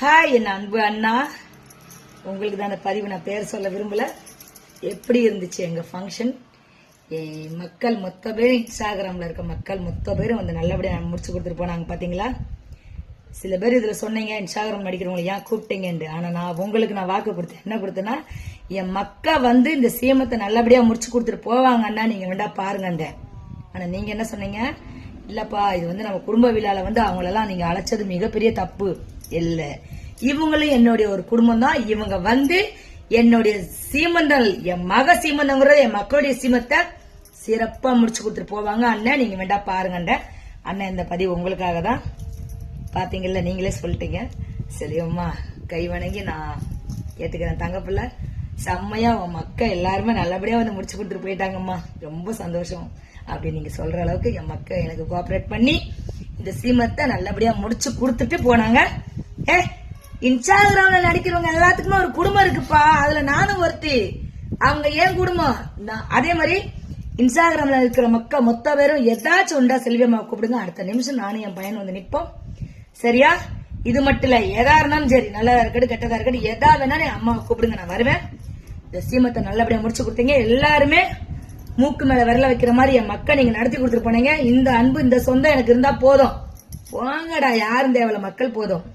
Hi என் அன்பு அண்ணா. உங்களுக்கு தான் அந்த பதிவு நான் பேர் சொல்ல விரும்பல. எப்படி இருந்துச்சு எங்கள் ஃபங்க்ஷன் மக்கள் மொத்த பேரும் இன்ஸ்டாகிராமில் இருக்க மக்கள் மொத்த பேரும் வந்து நல்லபடியாக முடிச்சு கொடுத்துட்டு போனாங்க பார்த்தீங்களா சில பேர் இதில் சொன்னீங்க இன்ஸ்டாகிராம் நடிக்கிறவங்களை ஏன் கூப்பிட்டீங்கன்ட்டு ஆனால் நான் உங்களுக்கு நான் வாக்கு கொடுத்தேன். என்ன கொடுத்தேன்னா என் மக்கள் வந்து இந்த சீமத்தை நல்லபடியாக முடிச்சு கொடுத்துட்டு போவாங்க அண்ணா நீங்க வேண்டா பாருங்க ஆனால் நீங்கள் என்ன சொன்னீங்க? இல்லைப்பா இது வந்து நம்ம குடும்ப விழாவில் வந்து அவங்களெல்லாம் நீங்கள் அழைச்சது மிகப்பெரிய தப்பு. இல்ல. இவங்களும் என்னுடைய ஒரு குடும்பம் தான் இவங்க வந்து என்னுடைய சீமந்தல் என் மக சீமந்தங்கிறது என் மக்களுடைய சீமத்தை சிறப்பா முடிச்சு கொடுத்துட்டு போவாங்க. அண்ணன் நீங்க வேண்டா பாருங்கண்ட அண்ணன் இந்த பதிவு உங்களுக்காக தான். பாத்தீங்கல்ல நீங்களே சொல்லிட்டீங்க. சரியம்மா கை வணங்கி நான் ஏத்துக்கிறேன். தங்கப்பிள்ள செம்மையா உன் மக்கள் எல்லாருமே நல்லபடியா வந்து முடிச்சு கொடுத்துட்டு போயிட்டாங்கம்மா. ரொம்ப சந்தோஷம் அப்படி நீங்க சொல்ற அளவுக்கு என் மக்கள் எனக்கு கோஆபரேட் பண்ணி இந்த சீமத்தை நல்லபடியா முடிச்சு கொடுத்துட்டு போனாங்க. ஏ இன்ஸ்டாகிராம்ல நடிக்கிறவங்க எல்லாத்துக்குமே ஒரு குடும்பம் இருக்குப்பா. அதுல நானும் ஒருத்தி. அவங்க ஏன் குடும்பம்? நான் அதே மாதிரி இன்ஸ்டாகிராம்ல இருக்கிற மக்கள் மொத்த பேரும் ஏதாச்சும் உண்டா செல்வியம்மா கூப்பிடுங்க. அடுத்த நிமிஷம் நானும் என் பையன் வந்து நிற்போம் சரியா? இது மட்டும் இல்ல எதா இருந்தாலும் சரி நல்லதா இருக்கட்டும் கெட்டதா இருக்கட்டும் எதா வேணாலும் என் அம்மாவை கூப்பிடுங்க நான் வருவேன். இந்த சீமத்தை நல்லபடியா முடிச்சு கொடுத்தீங்க. எல்லாருமே மூக்கு மேல விரல வைக்கிற மாதிரி என் மக்கள் நீங்க நடத்தி கொடுத்துட்டு போனீங்க. இந்த அன்பு இந்த சொந்தம் எனக்கு இருந்தா போதும். போங்கடா யாரும் தேவையில்ல மக்கள் போதும்.